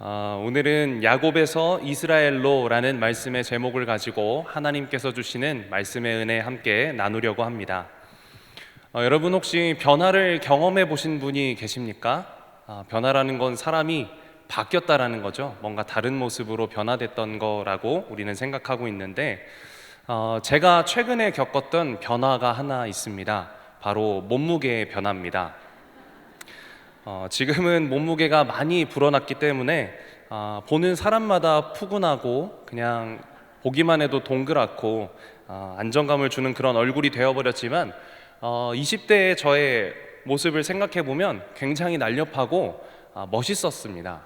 아, 오늘은 야곱에서 이스라엘로라는 말씀의 제목을 가지고 하나님께서 주시는 말씀의 은혜 함께 나누려고 합니다. 어, 여러분 혹시 변화를 경험해 보신 분이 계십니까? 아, 변화라는 건 사람이 바뀌었다라는 거죠. 뭔가 다른 모습으로 변화됐던 거라고 우리는 생각하고 있는데 어, 제가 최근에 겪었던 변화가 하나 있습니다. 바로 몸무게의 변화입니다. 어, 지금은 몸무게가 많이 불어났기 때문에 아, 보는 사람마다 푸근하고 그냥 보기만 해도 동그랗고 아, 안정감을 주는 그런 얼굴이 되어버렸지만 어, 20대의 저의 모습을 생각해 보면 굉장히 날렵하고 아, 멋있었습니다.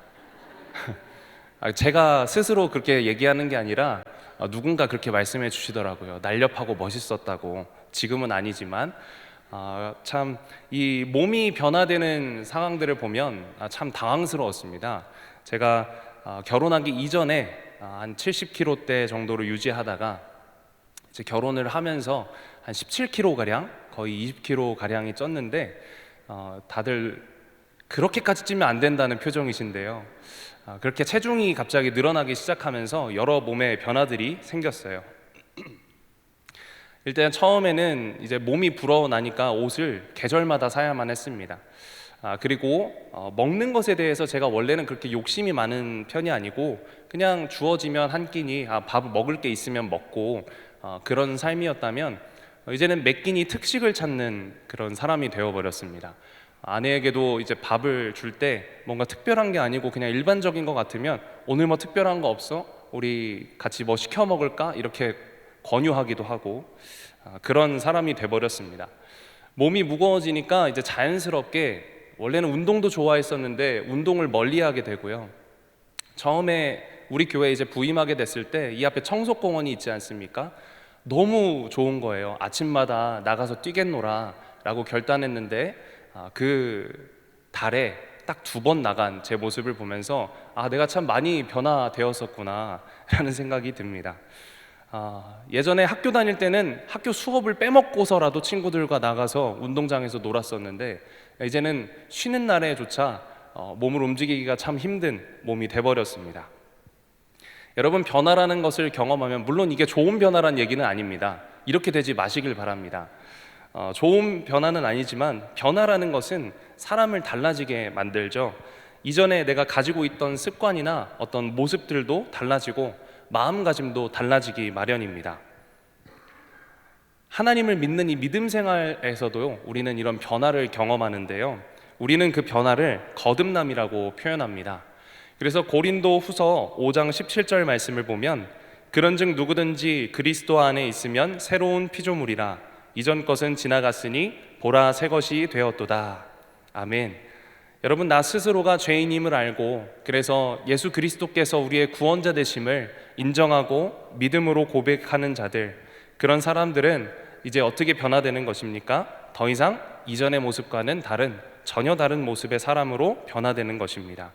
아, 제가 스스로 그렇게 얘기하는 게 아니라 아, 누군가 그렇게 말씀해 주시더라고요. 날렵하고 멋있었다고. 지금은 아니지만 아, 참 이 몸이 변화되는 상황들을 보면 아, 참 당황스러웠습니다. 제가 아, 결혼하기 이전에 아, 한 70kg대 정도로 유지하다가 이제 결혼을 하면서 한 17kg 가량 거의 20kg 가량이 쪘는데 어, 다들 그렇게까지 찌면 안 된다는 표정이신데요. 아, 그렇게 체중이 갑자기 늘어나기 시작하면서 여러 몸의 변화들이 생겼어요. 일단 처음에는 이제 몸이 불어나니까 옷을 계절마다 사야만 했습니다. 아, 그리고 어, 먹는 것에 대해서 제가 원래는 그렇게 욕심이 많은 편이 아니고 그냥 주어지면 한 끼니 아, 밥 먹을 게 있으면 먹고 어, 그런 삶이었다면 어, 이제는 몇 끼니 특식을 찾는 그런 사람이 되어버렸습니다. 아내에게도 이제 밥을 줄 때 뭔가 특별한 게 아니고 그냥 일반적인 것 같으면 오늘 뭐 특별한 거 없어? 우리 같이 뭐 시켜 먹을까? 이렇게 권유하기도 하고 아, 그런 사람이 돼버렸습니다. 몸이 무거워지니까 이제 자연스럽게 원래는 운동도 좋아했었는데 운동을 멀리하게 되고요. 처음에 우리 교회 이제 부임하게 됐을 때 이 앞에 청소공원이 있지 않습니까? 너무 좋은 거예요. 아침마다 나가서 뛰겠노라라고 결단했는데 아, 그 달에 딱 두 번 나간 제 모습을 보면서 아 내가 참 많이 변화되었었구나라는 생각이 듭니다. 아, 예전에 학교 다닐 때는 학교 수업을 빼먹고서라도 친구들과 나가서 운동장에서 놀았었는데 이제는 쉬는 날에조차 어, 몸을 움직이기가 참 힘든 몸이 돼버렸습니다. 여러분 변화라는 것을 경험하면 물론 이게 좋은 변화란 얘기는 아닙니다. 이렇게 되지 마시길 바랍니다. 어, 좋은 변화는 아니지만 변화라는 것은 사람을 달라지게 만들죠. 이전에 내가 가지고 있던 습관이나 어떤 모습들도 달라지고 마음가짐도 달라지기 마련입니다. 하나님을 믿는 이 믿음 생활에서도 우리는 이런 변화를 경험하는데요. 우리는 그 변화를 거듭남이라고 표현합니다. 그래서 고린도 후서 5장 17절 말씀을 보면 그런즉 누구든지 그리스도 안에 있으면 새로운 피조물이라 이전 것은 지나갔으니 보라 새 것이 되었도다. 아멘. 여러분 나 스스로가 죄인임을 알고 그래서 예수 그리스도께서 우리의 구원자 되심을 인정하고 믿음으로 고백하는 자들 그런 사람들은 이제 어떻게 변화되는 것입니까? 더 이상 이전의 모습과는 다른 전혀 다른 모습의 사람으로 변화되는 것입니다.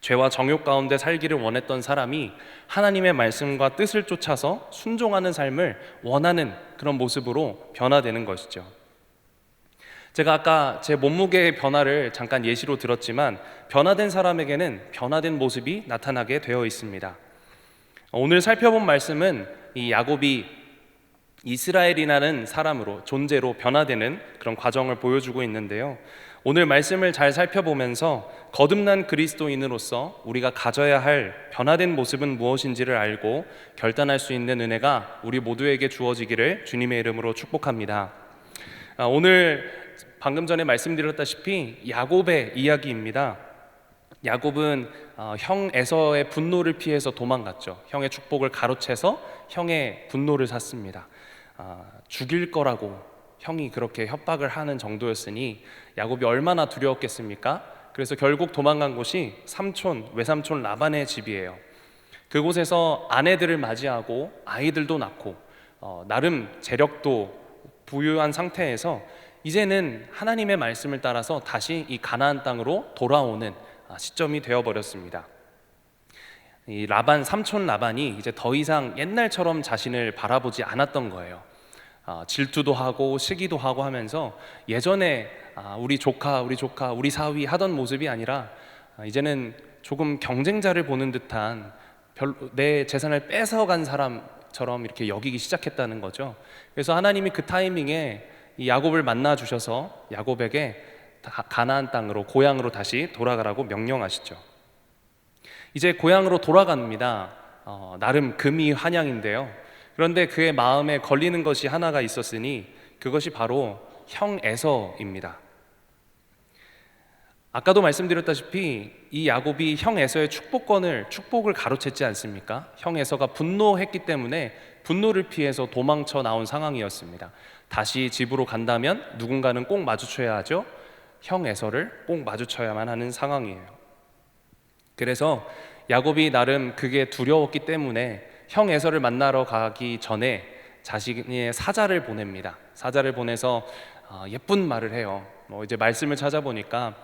죄와 정욕 가운데 살기를 원했던 사람이 하나님의 말씀과 뜻을 쫓아서 순종하는 삶을 원하는 그런 모습으로 변화되는 것이죠. 제가 아까 제 몸무게의 변화를 잠깐 예시로 들었지만 변화된 사람에게는 변화된 모습이 나타나게 되어 있습니다. 오늘 살펴본 말씀은 이 야곱이 이스라엘이라는 사람으로 존재로 변화되는 그런 과정을 보여주고 있는데요. 오늘 말씀을 잘 살펴보면서 거듭난 그리스도인으로서 우리가 가져야 할 변화된 모습은 무엇인지를 알고 결단할 수 있는 은혜가 우리 모두에게 주어지기를 주님의 이름으로 축복합니다. 아, 오늘 방금 전에 말씀드렸다시피 야곱의 이야기입니다. 야곱은 어, 형 에서의 분노를 피해서 도망갔죠. 형의 축복을 가로채서 형의 분노를 샀습니다. 아, 죽일 거라고 형이 그렇게 협박을 하는 정도였으니 야곱이 얼마나 두려웠겠습니까? 그래서 결국 도망간 곳이 삼촌 외삼촌 라반의 집이에요. 그곳에서 아내들을 맞이하고 아이들도 낳고 어, 나름 재력도 부유한 상태에서 이제는 하나님의 말씀을 따라서 다시 이 가나안 땅으로 돌아오는 아, 시점이 되어 버렸습니다. 이 라반 삼촌 라반이 이제 더 이상 옛날처럼 자신을 바라보지 않았던 거예요. 아, 질투도 하고 시기도 하고 하면서 예전에 아, 우리 조카, 우리 조카, 우리 사위 하던 모습이 아니라 아, 이제는 조금 경쟁자를 보는 듯한 별로 내 재산을 뺏어간 사람처럼 이렇게 여기기 시작했다는 거죠. 그래서 하나님이 그 타이밍에 이 야곱을 만나 주셔서 야곱에게 다- 가나안 땅으로 고향으로 다시 돌아가라고 명령하시죠. 이제 고향으로 돌아갑니다. 어, 나름 금이 환영인데요. 그런데 그의 마음에 걸리는 것이 하나가 있었으니 그것이 바로 형 에서입니다. 아까도 말씀드렸다시피 이 야곱이 형 에서의 축복권을 축복을 가로챘지 않습니까? 형 에서가 분노했기 때문에 분노를 피해서 도망쳐 나온 상황이었습니다. 다시 집으로 간다면 누군가는 꼭 마주쳐야 하죠. 형 에서를 꼭 마주쳐야만 하는 상황이에요. 그래서 야곱이 나름 그게 두려웠기 때문에 형 에서를 만나러 가기 전에 자신의 사자를 보냅니다. 사자를 보내서 어, 예쁜 말을 해요. 뭐 이제 말씀을 찾아보니까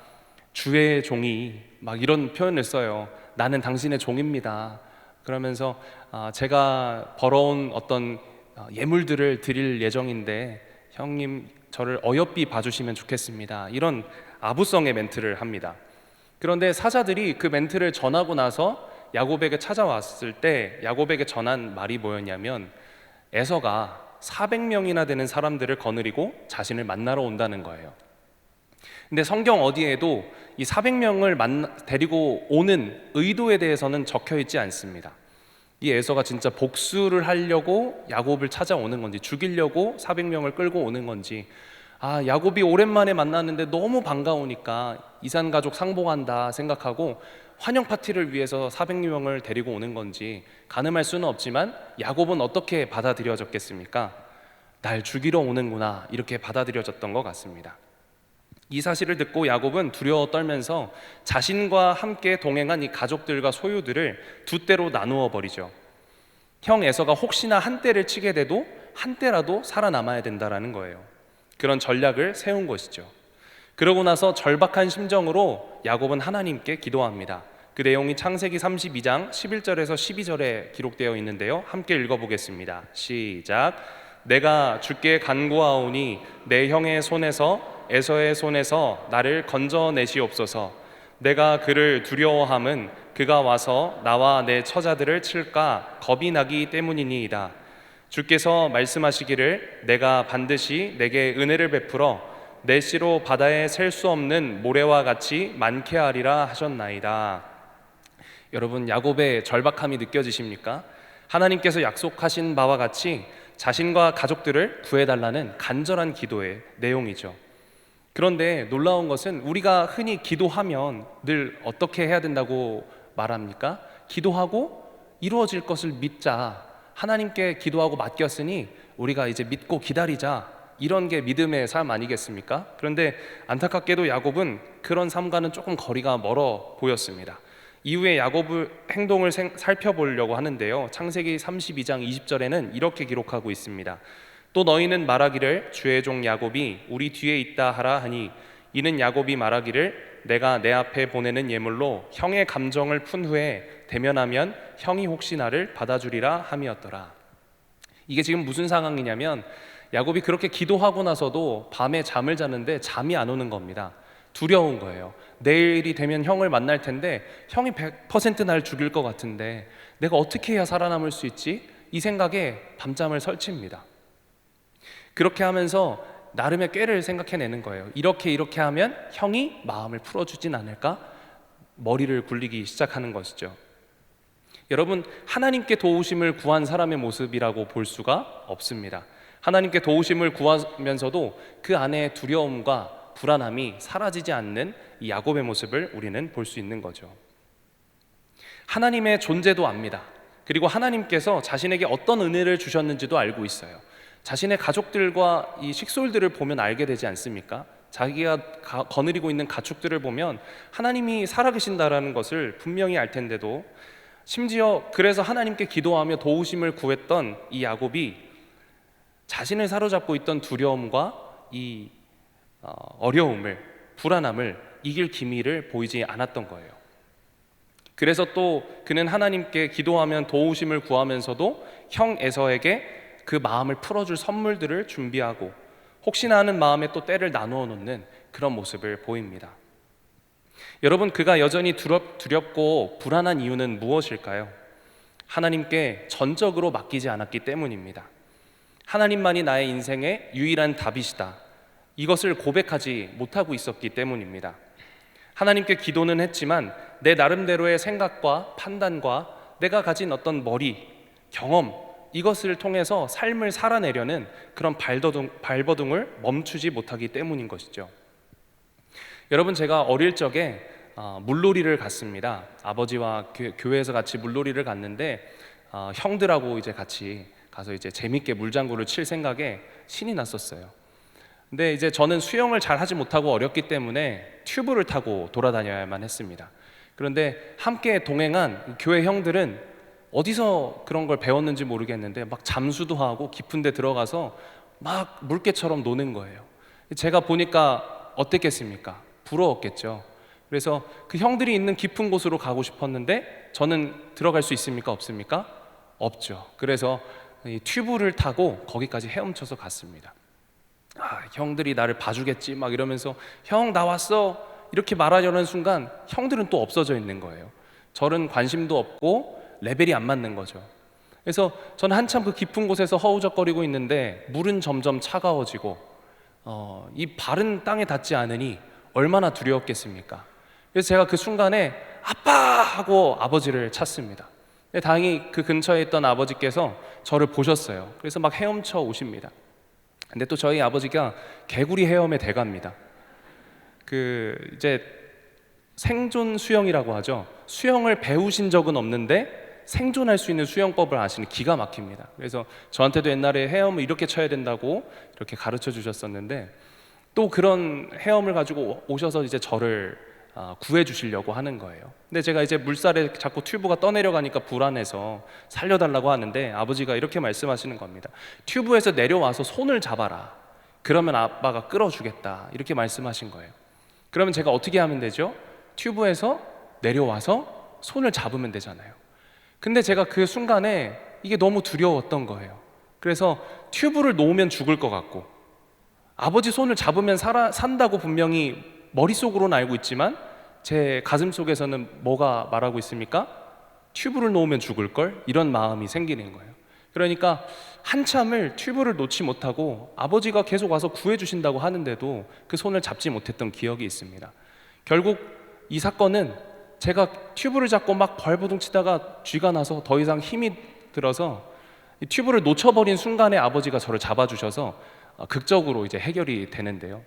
주의 종이 막 이런 표현을 써요. 나는 당신의 종입니다. 그러면서 아, 제가 벌어온 어떤 어, 예물들을 드릴 예정인데 형님 저를 어여삐 봐주시면 좋겠습니다. 이런 아부성의 멘트를 합니다. 그런데 사자들이 그 멘트를 전하고 나서 야곱에게 찾아왔을 때 야곱에게 전한 말이 뭐였냐면 에서가 400명이나 되는 사람들을 거느리고 자신을 만나러 온다는 거예요. 근데 성경 어디에도 이 400명을 만나, 데리고 오는 의도에 대해서는 적혀 있지 않습니다. 이 에서가 진짜 복수를 하려고 야곱을 찾아오는 건지 죽이려고 400명을 끌고 오는 건지 아 야곱이 오랜만에 만났는데 너무 반가우니까 이산 가족 상봉한다 생각하고 환영 파티를 위해서 400명을 데리고 오는 건지 가늠할 수는 없지만 야곱은 어떻게 받아들여졌겠습니까? 날 죽이러 오는구나 이렇게 받아들여졌던 것 같습니다. 이 사실을 듣고 야곱은 두려워 떨면서 자신과 함께 동행한 이 가족들과 소유들을 두 때로 나누어 버리죠. 형 에서가 혹시나 한 때를 치게 돼도 한 때라도 살아남아야 된다라는 거예요. 그런 전략을 세운 것이죠. 그러고 나서 절박한 심정으로 야곱은 하나님께 기도합니다. 그 내용이 창세기 32장 11절에서 12절에 기록되어 있는데요. 함께 읽어보겠습니다. 시작. 내가 주께 간구하오니 내 형의 손에서 에서의 손에서 나를 건져내시옵소서. 내가 그를 두려워함은 그가 와서 나와 내 처자들을 칠까 겁이 나기 때문이니이다. 주께서 말씀하시기를 내가 반드시 내게 은혜를 베풀어 내 씨로 바다에 셀 수 없는 모래와 같이 많게 하리라 하셨나이다. 여러분 야곱의 절박함이 느껴지십니까? 하나님께서 약속하신 바와 같이 자신과 가족들을 구해달라는 간절한 기도의 내용이죠. 그런데 놀라운 것은 우리가 흔히 기도하면 늘 어떻게 해야 된다고 말합니까? 기도하고 이루어질 것을 믿자. 하나님께 기도하고 맡겼으니 우리가 이제 믿고 기다리자. 이런 게 믿음의 삶 아니겠습니까? 그런데 안타깝게도 야곱은 그런 삶과는 조금 거리가 멀어 보였습니다. 이후에 야곱의 행동을 생- 살펴보려고 하는데요. 창세기 32장 20절에는 이렇게 기록하고 있습니다. 또 너희는 말하기를 주의 종 야곱이 우리 뒤에 있다 하라 하니 이는 야곱이 말하기를 내가 내 앞에 보내는 예물로 형의 감정을 푼 후에 대면하면 형이 혹시 나를 받아주리라 함이었더라. 이게 지금 무슨 상황이냐면 야곱이 그렇게 기도하고 나서도 밤에 잠을 자는데 잠이 안 오는 겁니다. 두려운 거예요. 내일이 되면 형을 만날 텐데 형이 100%날 죽일 것 같은데 내가 어떻게 해야 살아남을 수 있지? 이 생각에 밤잠을 설칩니다. 그렇게 하면서 나름의 꾀를 생각해내는 거예요. 이렇게 이렇게 하면 형이 마음을 풀어주진 않을까? 머리를 굴리기 시작하는 것이죠. 여러분, 하나님께 도우심을 구한 사람의 모습이라고 볼 수가 없습니다. 하나님께 도우심을 구하면서도 그 안에 두려움과 불안함이 사라지지 않는 이 야곱의 모습을 우리는 볼 수 있는 거죠. 하나님의 존재도 압니다. 그리고 하나님께서 자신에게 어떤 은혜를 주셨는지도 알고 있어요. 자신의 가족들과 이 식솔들을 보면 알게 되지 않습니까? 자기가 가- 거느리고 있는 가축들을 보면 하나님이 살아계신다라는 것을 분명히 알 텐데도 심지어 그래서 하나님께 기도하며 도우심을 구했던 이 야곱이 자신을 사로잡고 있던 두려움과 이 어, 어려움을 불안함을 이길 기미를 보이지 않았던 거예요. 그래서 또 그는 하나님께 기도하면 도우심을 구하면서도 형 에서에게 그 마음을 풀어줄 선물들을 준비하고 혹시나 하는 마음에 또 때를 나누어 놓는 그런 모습을 보입니다. 여러분 그가 여전히 두렵, 두렵고 불안한 이유는 무엇일까요? 하나님께 전적으로 맡기지 않았기 때문입니다. 하나님만이 나의 인생의 유일한 답이시다. 이것을 고백하지 못하고 있었기 때문입니다. 하나님께 기도는 했지만 내 나름대로의 생각과 판단과 내가 가진 어떤 머리, 경험 이것을 통해서 삶을 살아내려는 그런 발버둥, 발버둥을 멈추지 못하기 때문인 것이죠. 여러분 제가 어릴 적에 어, 물놀이를 갔습니다. 아버지와 교, 회에서 같이 물놀이를 갔는데 어, 형들하고 이제 같이 가서 이제 재밌게 물장구를 칠 생각에 신이 났었어요. 근데 이제 저는 수영을 잘 하지 못하고 어렸기 때문에 튜브를 타고 돌아다녀야만 했습니다. 그런데 함께 동행한 교회 형들은 어디서 그런 걸 배웠는지 모르겠는데 막 잠수도 하고 깊은 데 들어가서 막 물개처럼 노는 거예요. 제가 보니까 어땠겠습니까? 부러웠겠죠. 그래서 그 형들이 있는 깊은 곳으로 가고 싶었는데 저는 들어갈 수 있습니까? 없습니까? 없죠. 그래서 이 튜브를 타고 거기까지 헤엄쳐서 갔습니다. 아, 형들이 나를 봐주겠지 막 이러면서 형 나왔어 이렇게 말하려는 순간 형들은 또 없어져 있는 거예요. 저는 관심도 없고 레벨이 안 맞는 거죠. 그래서 저는 한참 그 깊은 곳에서 허우적거리고 있는데 물은 점점 차가워지고 어, 이 발은 땅에 닿지 않으니 얼마나 두려웠겠습니까? 그래서 제가 그 순간에 아빠 하고 아버지를 찾습니다. 다행히 그 근처에 있던 아버지께서 저를 보셨어요. 그래서 막 헤엄쳐 오십니다. 근데 또 저희 아버지가 개구리 헤엄의 대가입니다. 그 이제 생존 수영이라고 하죠. 수영을 배우신 적은 없는데 생존할 수 있는 수영법을 아시는 기가 막힙니다. 그래서 저한테도 옛날에 헤엄을 이렇게 쳐야 된다고 이렇게 가르쳐 주셨었는데 또 그런 헤엄을 가지고 오셔서 이제 저를 아, 구해 주시려고 하는 거예요. 근데 제가 이제 물살에 자꾸 튜브가 떠내려가니까 불안해서 살려달라고 하는데 아버지가 이렇게 말씀하시는 겁니다. 튜브에서 내려와서 손을 잡아라. 그러면 아빠가 끌어주겠다. 이렇게 말씀하신 거예요. 그러면 제가 어떻게 하면 되죠? 튜브에서 내려와서 손을 잡으면 되잖아요. 근데 제가 그 순간에 이게 너무 두려웠던 거예요. 그래서 튜브를 놓으면 죽을 것 같고 아버지 손을 잡으면 살아, 산다고 분명히 머릿속으로는 알고 있지만 제 가슴 속에서는 뭐가 말하고 있습니까? 튜브를 놓으면 죽을 걸 이런 마음이 생기는 거예요. 그러니까 한참을 튜브를 놓지 못하고 아버지가 계속 와서 구해 주신다고 하는데도 그 손을 잡지 못했던 기억이 있습니다. 결국 이 사건은 제가 튜브를 잡고 막 벌부둥 치다가 쥐가 나서 더 이상 힘이 들어서 튜브를 놓쳐버린 순간에 아버지가 저를 잡아주셔서 극적으로 이제 해결이 되는데요.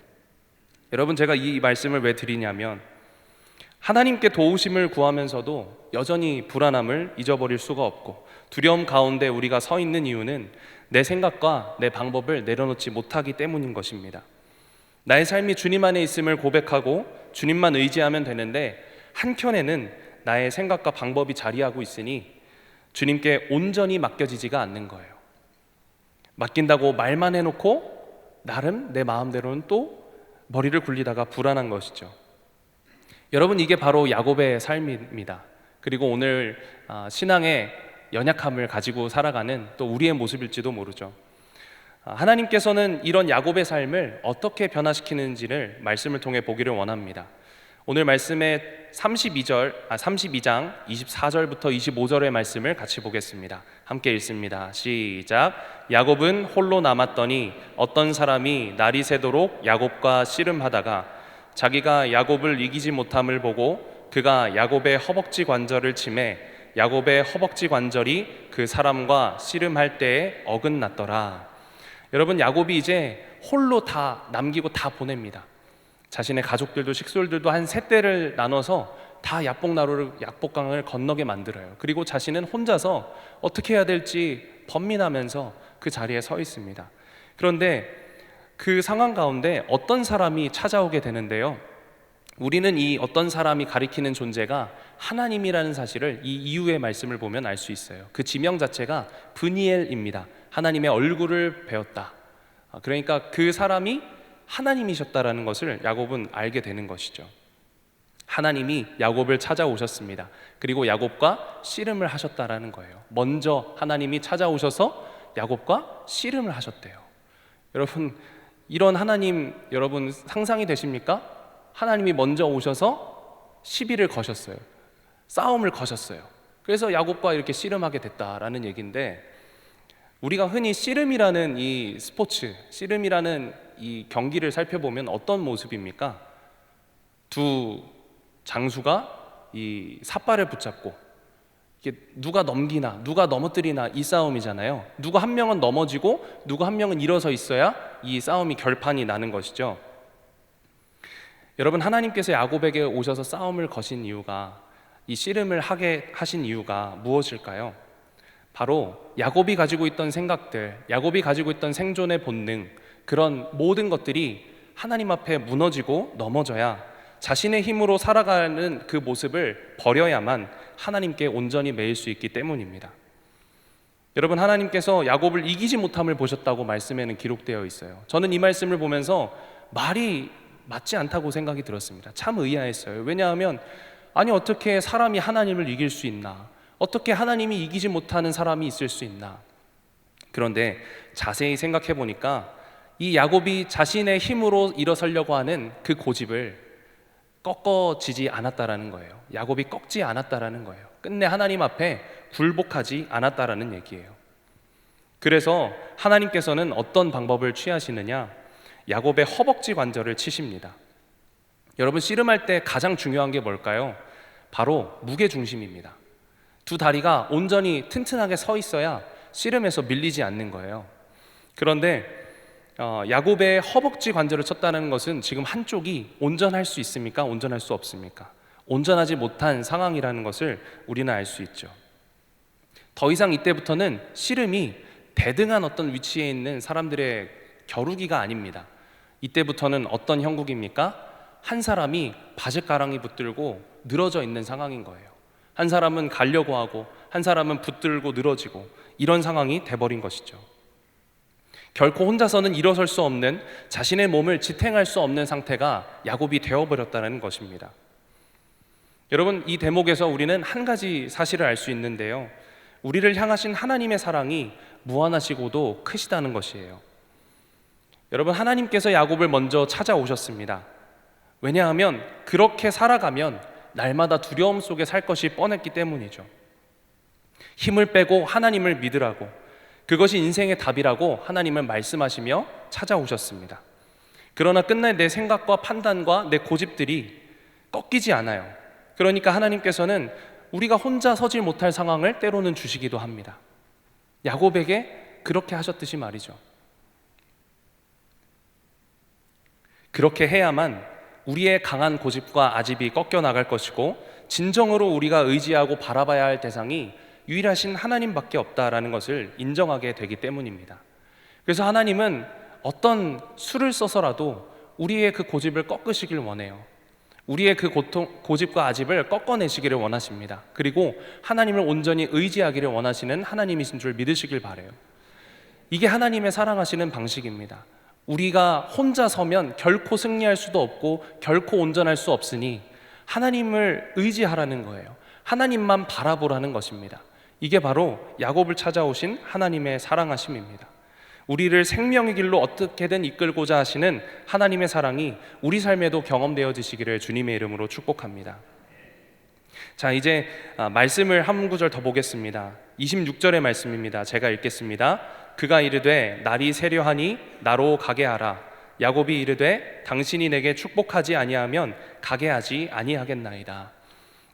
여러분 제가 이 말씀을 왜 드리냐면 하나님께 도우심을 구하면서도 여전히 불안함을 잊어버릴 수가 없고 두려움 가운데 우리가 서 있는 이유는 내 생각과 내 방법을 내려놓지 못하기 때문인 것입니다. 나의 삶이 주님 안에 있음을 고백하고 주님만 의지하면 되는데 한켠에는 나의 생각과 방법이 자리하고 있으니 주님께 온전히 맡겨지지가 않는 거예요. 맡긴다고 말만 해놓고 나름 내 마음대로는 또 머리를 굴리다가 불안한 것이죠. 여러분 이게 바로 야곱의 삶입니다. 그리고 오늘 아, 신앙의 연약함을 가지고 살아가는 또 우리의 모습일지도 모르죠. 아, 하나님께서는 이런 야곱의 삶을 어떻게 변화시키는지를 말씀을 통해 보기를 원합니다. 오늘 말씀의 32절, 아, 32장 24절부터 25절의 말씀을 같이 보겠습니다. 함께 읽습니다. 시작. 야곱은 홀로 남았더니 어떤 사람이 날이 새도록 야곱과 씨름하다가 자기가 야곱을 이기지 못함을 보고 그가 야곱의 허벅지 관절을 침해 야곱의 허벅지 관절이 그 사람과 씨름할 때에 어긋났더라. 여러분 야곱이 이제 홀로 다 남기고 다 보냅니다. 자신의 가족들도 식솔들도 한 세 대를 나눠서 다 약복나루를 약복강을 건너게 만들어요. 그리고 자신은 혼자서 어떻게 해야 될지 번민하면서 그 자리에 서 있습니다. 그런데 그 상황 가운데 어떤 사람이 찾아오게 되는데요. 우리는 이 어떤 사람이 가리키는 존재가 하나님이라는 사실을 이 이후의 말씀을 보면 알 수 있어요. 그 지명 자체가 브니엘입니다. 하나님의 얼굴을 배웠다. 아, 그러니까 그 사람이 하나님이셨다라는 것을 야곱은 알게 되는 것이죠. 하나님이 야곱을 찾아오셨습니다. 그리고 야곱과 씨름을 하셨다라는 거예요. 먼저 하나님이 찾아오셔서 야곱과 씨름을 하셨대요. 여러분 이런 하나님 여러분 상상이 되십니까? 하나님이 먼저 오셔서 시비를 거셨어요. 싸움을 거셨어요. 그래서 야곱과 이렇게 씨름하게 됐다라는 얘기인데 우리가 흔히 씨름이라는 이 스포츠, 씨름이라는 이 경기를 살펴보면 어떤 모습입니까? 두 장수가 이 삿발을 붙잡고 이게 누가 넘기나 누가 넘어뜨리나 이 싸움이잖아요. 누가 한 명은 넘어지고 누가 한 명은 일어서 있어야 이 싸움이 결판이 나는 것이죠. 여러분 하나님께서 야곱에게 오셔서 싸움을 거신 이유가 이 씨름을 하게 하신 이유가 무엇일까요? 바로 야곱이 가지고 있던 생각들, 야곱이 가지고 있던 생존의 본능, 그런 모든 것들이 하나님 앞에 무너지고 넘어져야 자신의 힘으로 살아가는 그 모습을 버려야만 하나님께 온전히 매일 수 있기 때문입니다. 여러분 하나님께서 야곱을 이기지 못함을 보셨다고 말씀에는 기록되어 있어요. 저는 이 말씀을 보면서 말이 맞지 않다고 생각이 들었습니다. 참 의아했어요. 왜냐하면 아니 어떻게 사람이 하나님을 이길 수 있나? 어떻게 하나님이 이기지 못하는 사람이 있을 수 있나? 그런데 자세히 생각해 보니까 이 야곱이 자신의 힘으로 일어서려고 하는 그 고집을 꺾어지지 않았다라는 거예요. 야곱이 꺾지 않았다라는 거예요. 끝내 하나님 앞에 굴복하지 않았다라는 얘기예요. 그래서 하나님께서는 어떤 방법을 취하시느냐? 야곱의 허벅지 관절을 치십니다. 여러분 씨름할 때 가장 중요한 게 뭘까요? 바로 무게 중심입니다. 두 다리가 온전히 튼튼하게 서 있어야 씨름에서 밀리지 않는 거예요. 그런데 어, 야곱의 허벅지 관절을 쳤다는 것은 지금 한쪽이 온전할 수 있습니까? 온전할 수 없습니까? 온전하지 못한 상황이라는 것을 우리는 알 수 있죠. 더 이상 이때부터는 씨름이 대등한 어떤 위치에 있는 사람들의 겨루기가 아닙니다. 이때부터는 어떤 형국입니까? 한 사람이 바짓가랑이 붙들고 늘어져 있는 상황인 거예요. 한 사람은 가려고 하고 한 사람은 붙들고 늘어지고 이런 상황이 돼버린 것이죠. 결코 혼자서는 일어설 수 없는 자신의 몸을 지탱할 수 없는 상태가 야곱이 되어버렸다는 것입니다. 여러분 이 대목에서 우리는 한 가지 사실을 알 수 있는데요. 우리를 향하신 하나님의 사랑이 무한하시고도 크시다는 것이에요. 여러분 하나님께서 야곱을 먼저 찾아오셨습니다. 왜냐하면 그렇게 살아가면 날마다 두려움 속에 살 것이 뻔했기 때문이죠. 힘을 빼고 하나님을 믿으라고 그것이 인생의 답이라고 하나님은 말씀하시며 찾아오셨습니다. 그러나 끝내 내 생각과 판단과 내 고집들이 꺾이지 않아요. 그러니까 하나님께서는 우리가 혼자 서질 못할 상황을 때로는 주시기도 합니다. 야곱에게 그렇게 하셨듯이 말이죠. 그렇게 해야만 우리의 강한 고집과 아집이 꺾여 나갈 것이고 진정으로 우리가 의지하고 바라봐야 할 대상이 유일하신 하나님밖에 없다라는 것을 인정하게 되기 때문입니다. 그래서 하나님은 어떤 수를 써서라도 우리의 그 고집을 꺾으시길 원해요. 우리의 그 고통, 고집과 아집을 꺾어내시기를 원하십니다. 그리고 하나님을 온전히 의지하기를 원하시는 하나님이신 줄 믿으시길 바래요. 이게 하나님의 사랑하시는 방식입니다. 우리가 혼자 서면 결코 승리할 수도 없고 결코 온전할 수 없으니 하나님을 의지하라는 거예요. 하나님만 바라보라는 것입니다. 이게 바로 야곱을 찾아오신 하나님의 사랑하심입니다. 우리를 생명의 길로 어떻게든 이끌고자 하시는 하나님의 사랑이 우리 삶에도 경험되어지시기를 주님의 이름으로 축복합니다. 자, 이제 아, 말씀을 한 구절 더 보겠습니다. 26절의 말씀입니다. 제가 읽겠습니다. 그가 이르되 날이 세려하니 나로 가게 하라. 야곱이 이르되 당신이 내게 축복하지 아니하면 가게 하지 아니하겠나이다.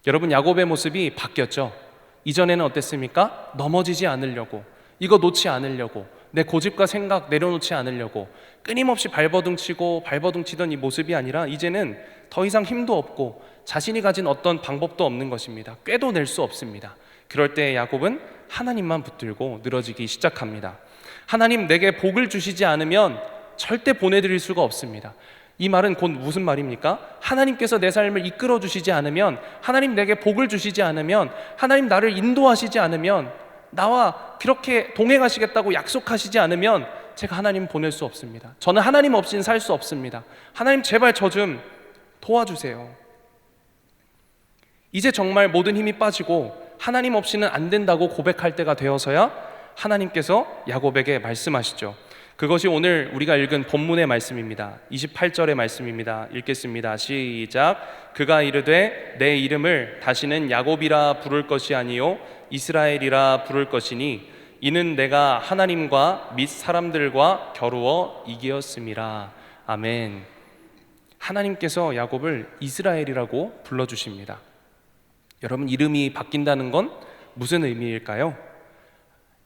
여러분 야곱의 모습이 바뀌었죠. 이전에는 어땠습니까? 넘어지지 않으려고 이거 놓지 않으려고 내 고집과 생각 내려놓지 않으려고 끊임없이 발버둥 치고 발버둥 치던 이 모습이 아니라 이제는 더 이상 힘도 없고 자신이 가진 어떤 방법도 없는 것입니다. 꾀도 낼 수 없습니다. 그럴 때 야곱은 하나님만 붙들고 늘어지기 시작합니다. 하나님 내게 복을 주시지 않으면 절대 보내드릴 수가 없습니다. 이 말은 곧 무슨 말입니까? 하나님께서 내 삶을 이끌어 주시지 않으면, 하나님 내게 복을 주시지 않으면, 하나님 나를 인도하시지 않으면, 나와 그렇게 동행하시겠다고 약속하시지 않으면, 제가 하나님 보낼 수 없습니다. 저는 하나님 없이는 살수 없습니다. 하나님 제발 저 좀 도와주세요. 이제 정말 모든 힘이 빠지고, 하나님 없이는 안 된다고 고백할 때가 되어서야 하나님께서 야곱에게 말씀하시죠. 그것이 오늘 우리가 읽은 본문의 말씀입니다. 28절의 말씀입니다. 읽겠습니다. 시작. 그가 이르되 내 이름을 다시는 야곱이라 부를 것이 아니요 이스라엘이라 부를 것이니 이는 내가 하나님과 및 사람들과 겨루어 이기었음이라. 아멘. 하나님께서 야곱을 이스라엘이라고 불러 주십니다. 여러분 이름이 바뀐다는 건 무슨 의미일까요?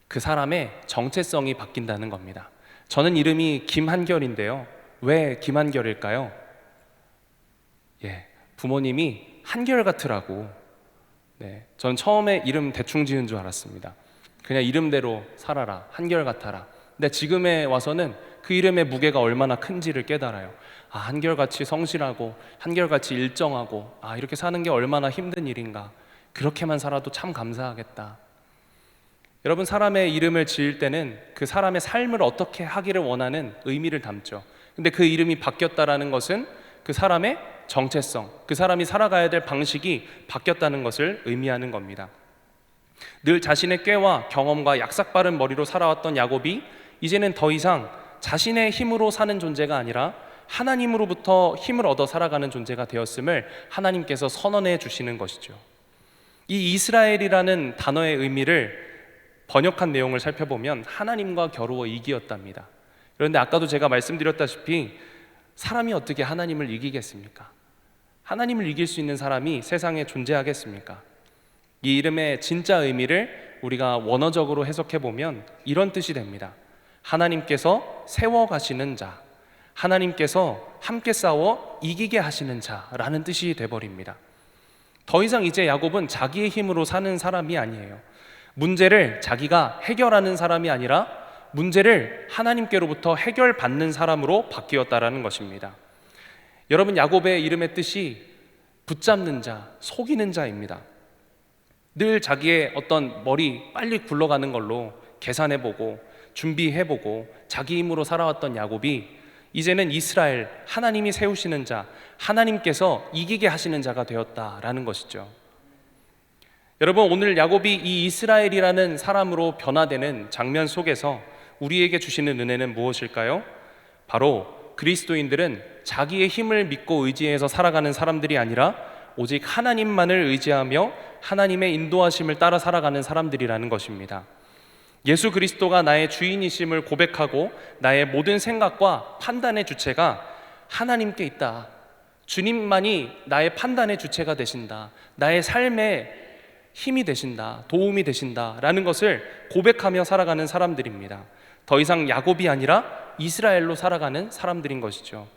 그 사람의 정체성이 바뀐다는 겁니다. 저는 이름이 김한결인데요. 왜 김한결일까요? 예, 부모님이 한결 같으라고. 네, 전 처음에 이름 대충 지은 줄 알았습니다. 그냥 이름대로 살아라, 한결 같아라. 근데 지금에 와서는 그 이름의 무게가 얼마나 큰지를 깨달아요. 아, 한결같이 성실하고, 한결같이 일정하고, 아, 이렇게 사는 게 얼마나 힘든 일인가. 그렇게만 살아도 참 감사하겠다. 여러분 사람의 이름을 지을 때는 그 사람의 삶을 어떻게 하기를 원하는 의미를 담죠. 근데 그 이름이 바뀌었다라는 것은 그 사람의 정체성, 그 사람이 살아가야 될 방식이 바뀌었다는 것을 의미하는 겁니다. 늘 자신의 꾀와 경험과 약삭빠른 머리로 살아왔던 야곱이 이제는 더 이상 자신의 힘으로 사는 존재가 아니라 하나님으로부터 힘을 얻어 살아가는 존재가 되었음을 하나님께서 선언해 주시는 것이죠. 이 이스라엘이라는 단어의 의미를 번역한 내용을 살펴보면 하나님과 겨루어 이기었답니다. 그런데 아까도 제가 말씀드렸다시피 사람이 어떻게 하나님을 이기겠습니까? 하나님을 이길 수 있는 사람이 세상에 존재하겠습니까? 이 이름의 진짜 의미를 우리가 원어적으로 해석해 보면 이런 뜻이 됩니다. 하나님께서 세워 가시는 자, 하나님께서 함께 싸워 이기게 하시는 자라는 뜻이 돼 버립니다. 더 이상 이제 야곱은 자기의 힘으로 사는 사람이 아니에요. 문제를 자기가 해결하는 사람이 아니라 문제를 하나님께로부터 해결받는 사람으로 바뀌었다라는 것입니다. 여러분 야곱의 이름의 뜻이 붙잡는 자, 속이는 자입니다. 늘 자기의 어떤 머리 빨리 굴러가는 걸로 계산해 보고 준비해 보고 자기 힘으로 살아왔던 야곱이 이제는 이스라엘 하나님이 세우시는 자, 하나님께서 이기게 하시는 자가 되었다라는 것이죠. 여러분 오늘 야곱이 이 이스라엘이라는 사람으로 변화되는 장면 속에서 우리에게 주시는 은혜는 무엇일까요? 바로 그리스도인들은 자기의 힘을 믿고 의지해서 살아가는 사람들이 아니라 오직 하나님만을 의지하며 하나님의 인도하심을 따라 살아가는 사람들이라는 것입니다. 예수 그리스도가 나의 주인이심을 고백하고 나의 모든 생각과 판단의 주체가 하나님께 있다. 주님만이 나의 판단의 주체가 되신다. 나의 삶의 힘이 되신다, 도움이 되신다라는 것을 고백하며 살아가는 사람들입니다. 더 이상 야곱이 아니라 이스라엘로 살아가는 사람들인 것이죠.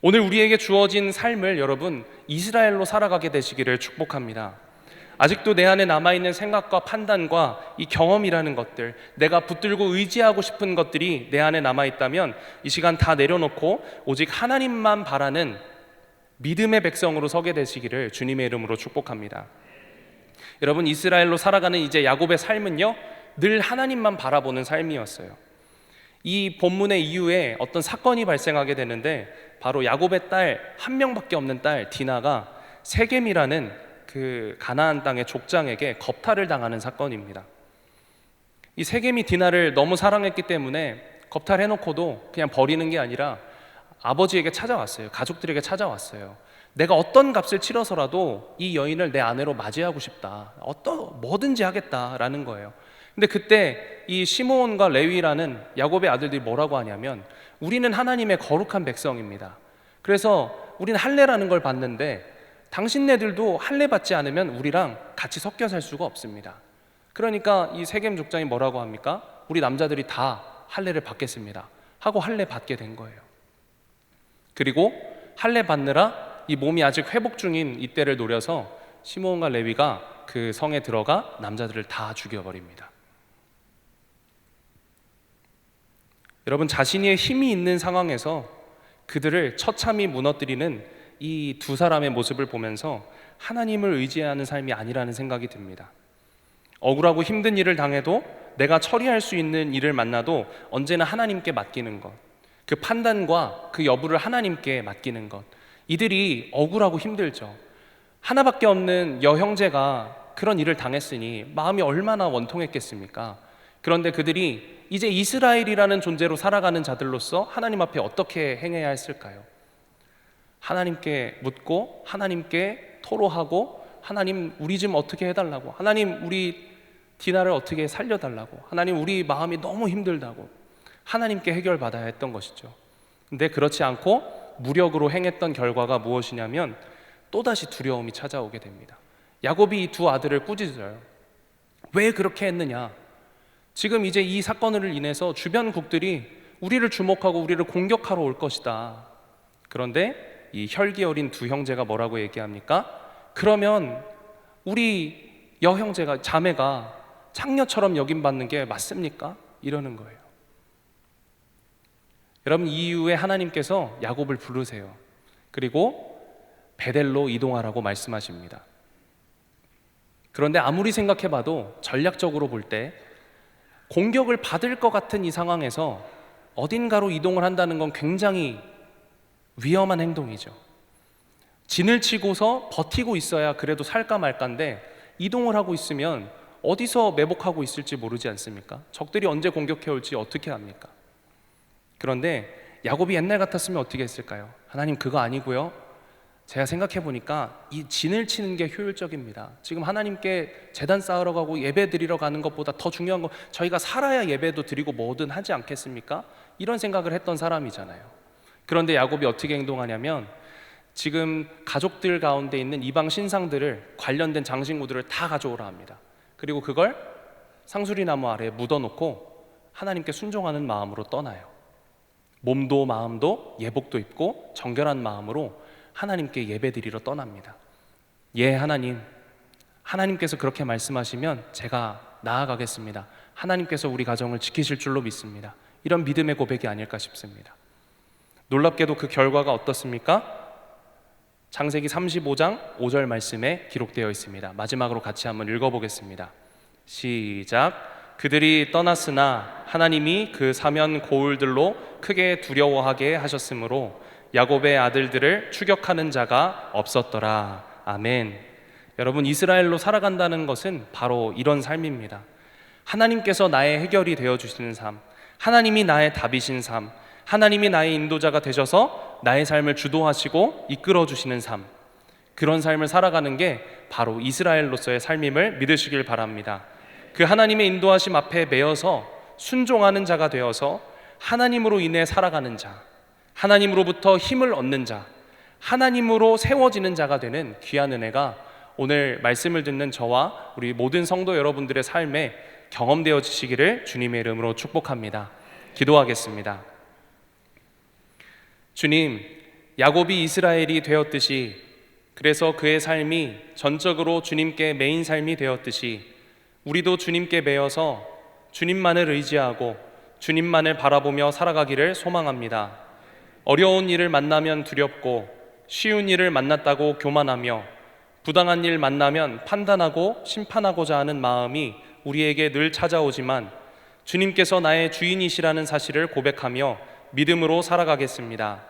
오늘 우리에게 주어진 삶을 여러분 이스라엘로 살아가게 되시기를 축복합니다. 아직도 내 안에 남아있는 생각과 판단과 이 경험이라는 것들, 내가 붙들고 의지하고 싶은 것들이 내 안에 남아있다면 이 시간 다 내려놓고 오직 하나님만 바라는 믿음의 백성으로 서게 되시기를 주님의 이름으로 축복합니다. 여러분 이스라엘로 살아가는 이제 야곱의 삶은요 늘 하나님만 바라보는 삶이었어요. 이 본문의 이후에 어떤 사건이 발생하게 되는데 바로 야곱의 딸 한 명밖에 없는 딸 디나가 세겜이라는 그 가나안 땅의 족장에게 겁탈을 당하는 사건입니다. 이 세겜이 디나를 너무 사랑했기 때문에 겁탈해놓고도 그냥 버리는 게 아니라 아버지에게 찾아왔어요. 가족들에게 찾아왔어요. 내가 어떤 값을 치러서라도 이 여인을 내 아내로 맞이하고 싶다. 어떤 뭐든지 하겠다라는 거예요. 근데 그때 이 시므온과 레위라는 야곱의 아들들이 뭐라고 하냐면 우리는 하나님의 거룩한 백성입니다. 그래서 우리는 할례라는 걸 받는데 당신네들도 할례 받지 않으면 우리랑 같이 섞여 살 수가 없습니다. 그러니까 이 세겜 족장이 뭐라고 합니까? 우리 남자들이 다 할례를 받겠습니다. 하고 할례 받게 된 거예요. 그리고 할례 받느라 이 몸이 아직 회복 중인 이때를 노려서 시몬과 레위가 그 성에 들어가 남자들을 다 죽여버립니다. 여러분 자신의 힘이 있는 상황에서 그들을 처참히 무너뜨리는 이 두 사람의 모습을 보면서 하나님을 의지하는 삶이 아니라는 생각이 듭니다. 억울하고 힘든 일을 당해도 내가 처리할 수 있는 일을 만나도 언제나 하나님께 맡기는 것. 그 판단과 그 여부를 하나님께 맡기는 것. 이들이 억울하고 힘들죠. 하나밖에 없는 여형제가 그런 일을 당했으니 마음이 얼마나 원통했겠습니까? 그런데 그들이 이제 이스라엘이라는 존재로 살아가는 자들로서 하나님 앞에 어떻게 행해야 했을까요? 하나님께 묻고 하나님께 토로하고 하나님 우리 좀 어떻게 해달라고 하나님 우리 디나를 어떻게 살려달라고 하나님 우리 마음이 너무 힘들다고 하나님께 해결받아야 했던 것이죠. 근데 그렇지 않고 무력으로 행했던 결과가 무엇이냐면 또다시 두려움이 찾아오게 됩니다. 야곱이 이 두 아들을 꾸짖어요. 왜 그렇게 했느냐? 지금 이제 이 사건을 인해서 주변국들이 우리를 주목하고 우리를 공격하러 올 것이다. 그런데 이 혈기 어린 두 형제가 뭐라고 얘기합니까? 그러면 우리 여형제가 자매가 창녀처럼 여김 받는 게 맞습니까? 이러는 거예요. 여러분 이 이후에 하나님께서 야곱을 부르세요. 그리고 베델로 이동하라고 말씀하십니다. 그런데 아무리 생각해 봐도 전략적으로 볼 때 공격을 받을 것 같은 이 상황에서 어딘가로 이동을 한다는 건 굉장히 위험한 행동이죠. 진을 치고서 버티고 있어야 그래도 살까 말까인데 이동을 하고 있으면 어디서 매복하고 있을지 모르지 않습니까? 적들이 언제 공격해 올지 어떻게 합니까? 그런데 야곱이 옛날 같았으면 어떻게 했을까요? 하나님 그거 아니고요. 제가 생각해 보니까 이 진을 치는 게 효율적입니다. 지금 하나님께 재단 쌓으러 가고 예배 드리러 가는 것보다 더 중요한 건 저희가 살아야 예배도 드리고 뭐든 하지 않겠습니까? 이런 생각을 했던 사람이잖아요. 그런데 야곱이 어떻게 행동하냐면 지금 가족들 가운데 있는 이방 신상들을 관련된 장식물들을 다 가져오라 합니다. 그리고 그걸 상수리 나무 아래에 묻어놓고 하나님께 순종하는 마음으로 떠나요. 몸도 마음도 예복도 입고 정결한 마음으로 하나님께 예배드리러 떠납니다. 예, 하나님. 하나님께서 그렇게 말씀하시면 제가 나아가겠습니다. 하나님께서 우리 가정을 지키실 줄로 믿습니다. 이런 믿음의 고백이 아닐까 싶습니다. 놀랍게도 그 결과가 어떻습니까? 창세기 35장 5절 말씀에 기록되어 있습니다. 마지막으로 같이 한번 읽어보겠습니다. 시작. 그들이 떠났으나 하나님이 그 사면 고울들로 크게 두려워하게 하셨으므로 야곱의 아들들을 추격하는 자가 없었더라. 아멘. 여러분 이스라엘로 살아간다는 것은 바로 이런 삶입니다. 하나님께서 나의 해결이 되어 주시는 삶, 하나님이 나의 답이신 삶, 하나님이 나의 인도자가 되셔서 나의 삶을 주도하시고 이끌어 주시는 삶. 그런 삶을 살아가는 게 바로 이스라엘로서의 삶임을 믿으시길 바랍니다. 그 하나님의 인도하심 앞에 매여서 순종하는 자가 되어서 하나님으로 인해 살아가는 자, 하나님으로부터 힘을 얻는 자, 하나님으로 세워지는 자가 되는 귀한 은혜가 오늘 말씀을 듣는 저와 우리 모든 성도 여러분들의 삶에 경험되어지시기를 주님의 이름으로 축복합니다. 기도하겠습니다. 주님, 야곱이 이스라엘이 되었듯이 그래서 그의 삶이 전적으로 주님께 메인 삶이 되었듯이 우리도 주님께 매여서 주님만을 의지하고 주님만을 바라보며 살아가기를 소망합니다. 어려운 일을 만나면 두렵고 쉬운 일을 만났다고 교만하며 부당한 일 만나면 판단하고 심판하고자 하는 마음이 우리에게 늘 찾아오지만 주님께서 나의 주인이시라는 사실을 고백하며 믿음으로 살아가겠습니다.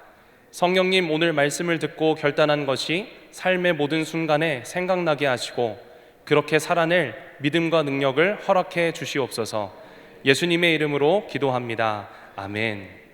성령님 오늘 말씀을 듣고 결단한 것이 삶의 모든 순간에 생각나게 하시고 그렇게 살아낼 믿음과 능력을 허락해 주시옵소서 예수님의 이름으로 기도합니다. 아멘.